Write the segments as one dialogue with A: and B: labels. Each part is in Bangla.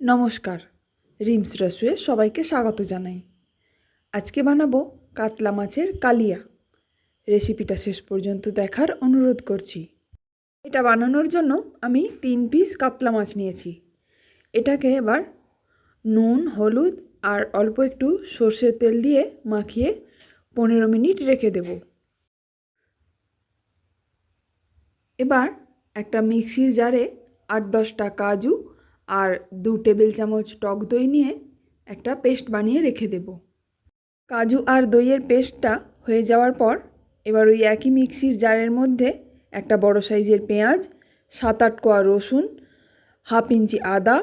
A: নমস্কার, রিমস রসুয়ে সবাইকে স্বাগত জানাই। আজকে বানাবো কাতলা মাছের কালিয়া। রেসিপিটা শেষ পর্যন্ত দেখার অনুরোধ করছি। এটা বানানোর জন্য আমি তিন পিস কাতলা মাছ নিয়েছি। এটাকে এবার নুন, হলুদ আর অল্প একটু সর্ষের তেল দিয়ে মাখিয়ে পনেরো মিনিট রেখে দেব। এবার একটা মিক্সির জারে আট দশটা কাজু আর দু টেবিল চামচ টক দই নিয়ে একটা পেস্ট বানিয়ে রেখে দেব। কাজু আর দইয়ের পেস্টটা হয়ে যাওয়ার পর এবার ওই একই মিক্সির জারের মধ্যে একটা বড় সাইজের পেঁয়াজ, সাত আট কোয়া রসুন, হাফ ইঞ্চি আদা,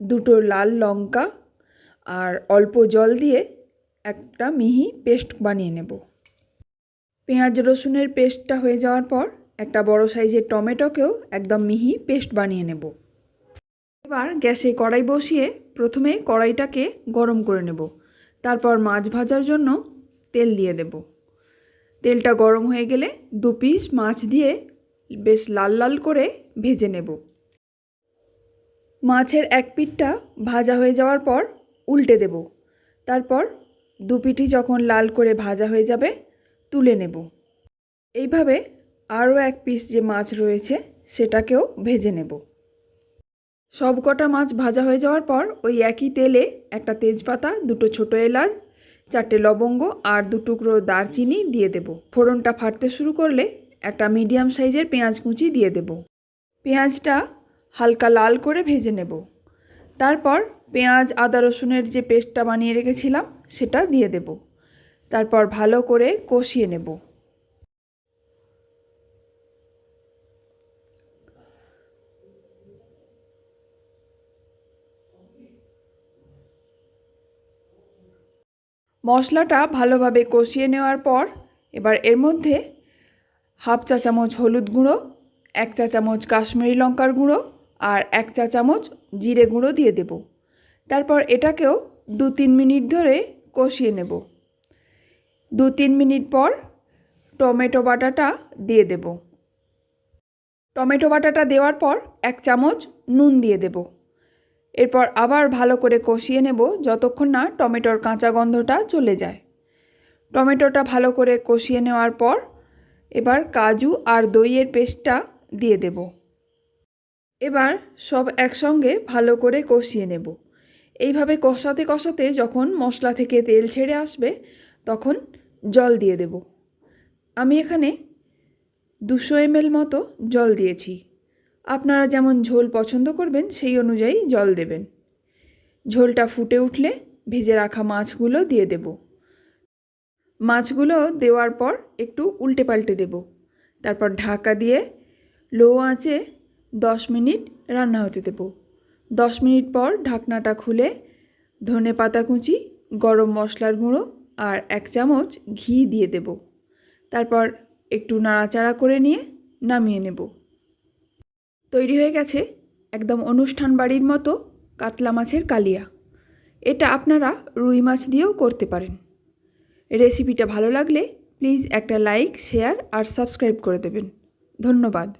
A: দুটো লাল লঙ্কা আর অল্প জল দিয়ে একটা মিহি পেস্ট বানিয়ে নেব। পেঁয়াজ রসুনের পেস্টটা হয়ে যাওয়ার পর একটা বড় সাইজের টমেটোকেও একদম মিহি পেস্ট বানিয়ে নেব। এবার গ্যাসে কড়াই বসিয়ে প্রথমে কড়াইটাকে গরম করে নেব। তারপর মাছ ভাজার জন্য তেল দিয়ে দেব। তেলটা গরম হয়ে গেলে দু পিস মাছ দিয়ে বেশ লাল লাল করে ভেজে নেব। মাছের এক পিঠটা ভাজা হয়ে যাওয়ার পর উল্টে দেব। তারপর দু পিঠি যখন লাল করে ভাজা হয়ে যাবে তুলে নেব। এইভাবে আরও এক পিস যে মাছ রয়েছে সেটাকেও ভেজে নেব। সব কটা মাছ ভাজা হয়ে যাওয়ার পর ওই একই তেলে একটা তেজপাতা, দুটো ছোটো এলাচ, চারটে লবঙ্গ আর দু টুকরো দারচিনি দিয়ে দেব। ফোড়নটা ফাটতে শুরু করলে একটা মিডিয়াম সাইজের পেঁয়াজ কুচি দিয়ে দেব। পেঁয়াজটা হালকা লাল করে ভেজে নেব। তারপর পেঁয়াজ, আদা, রসুনের যে পেস্টটা বানিয়ে রেখেছিলাম সেটা দিয়ে দেব। তারপর ভালো করে কষিয়ে নেব। মশলাটা ভালোভাবে কষিয়ে নেওয়ার পর এবার এর মধ্যে হাফ চা চামচ হলুদ গুঁড়ো, এক চা চামচ কাশ্মীরি লঙ্কার গুঁড়ো আর এক চা চামচ জিরে গুঁড়ো দিয়ে দেব। তারপর এটাকেও দু তিন মিনিট ধরে কষিয়ে নেব। দু তিন মিনিট পর টমেটো বাটাটা দিয়ে দেব। টমেটো বাটাটা দেওয়ার পর এক চামচ নুন দিয়ে দেবো। এরপর আবার ভালো করে কষিয়ে নেব যতক্ষণ না টমেটোর কাঁচা গন্ধটা চলে যায়। টমেটোটা ভালো করে কষিয়ে নেওয়ার পর এবার কাজু আর দইয়ের পেস্টটা দিয়ে দেব। এবার সব একসঙ্গে ভালো করে কষিয়ে নেব। এইভাবে কষাতে কষাতে যখন মশলা থেকে তেল ছেড়ে আসবে তখন জল দিয়ে দেব। আমি এখানে দুশো এমএল মতো জল দিয়েছি। আপনারা যেমন ঝোল পছন্দ করবেন, সেই অনুযায়ী জল দেবেন। ঝোলটা ফুটে উঠলে ভেজে রাখা মাছগুলো দিয়ে দেব। মাছগুলো দেওয়ার পর একটু উল্টে পাল্টে দেব। তারপর ঢাকা দিয়ে লো আঁচে দশ মিনিট রান্না হতে দেব। দশ মিনিট পর ঢাকনাটা খুলে ধনে পাতা কুচি, গরম মশলার গুঁড়ো আর এক চামচ ঘি দিয়ে দেব। তারপর একটু নাড়াচাড়া করে নিয়ে নামিয়ে নেব। তৈরি হয়ে গেছে একদম অনুষ্ঠান বাড়ির মতো কাতলা মাছের কালিয়া। এটা আপনারা রুই মাছ দিয়েও করতে পারেন। রেসিপিটা ভালো লাগলে প্লিজ একটা লাইক, শেয়ার আর সাবস্ক্রাইব করে দেবেন। ধন্যবাদ।